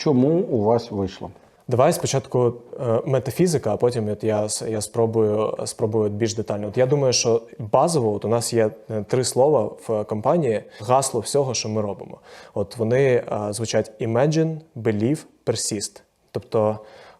Чому у вас вийшло? Давай спочатку е, метафізика, а потім от я, я спробую, спробую більш детально. От я думаю, що базово от у нас є е, три слова в компанії, гасло всього, що ми робимо. От вони е, звучать imagine, believe, persist. Тобто,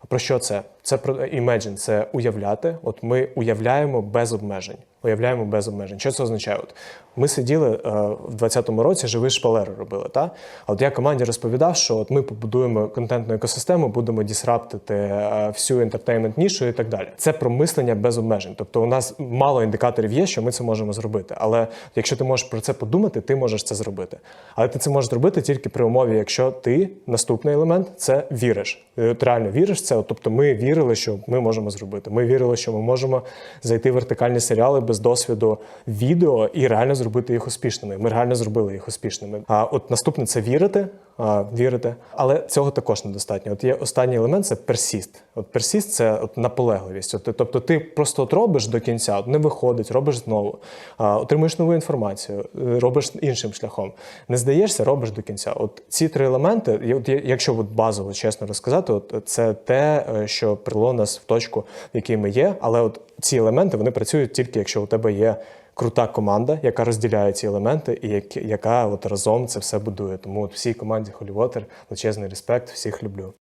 про що це? Це про imagine, це уявляти. От ми уявляємо без обмежень. Уявляємо без обмежень. Що це означає? От ми сиділи е, в 20-му році, живі шпалери робили. Та? А от я команді розповідав, що от ми побудуємо контентну екосистему, будемо дісраптити е, всю інтертеймент нішу і так далі. Це про мислення без обмежень. Тобто, у нас мало індикаторів є, що ми це можемо зробити. Але якщо ти можеш про це подумати, ти можеш це зробити. Але ти це можеш зробити тільки при умові, якщо ти наступний елемент це віриш. Е, От реально віриш це. От, тобто, ми вірили, що ми можемо зробити. Ми вірили, що ми можемо зайти в вертикальні серіали без досвіду відео і реально зробити їх успішними. Ми реально зробили їх успішними. А от наступне це вірити. Вірити, але цього також недостатньо. От є останній елемент це персіст. От персіст це от наполегливість. От, тобто ти просто от робиш до кінця, от не виходить, робиш знову, отримуєш нову інформацію, робиш іншим шляхом. Не здаєшся, робиш до кінця. От ці три елементи, от якщо от базово чесно розказати, от це те, е, що привело нас в точку, в якій ми є. Але от ці елементи вони працюють тільки якщо у тебе є крута команда, яка розділяє ці елементи, і як- яка от разом це все будує. Тому от всій команді Холівотер величезний респект, всіх люблю.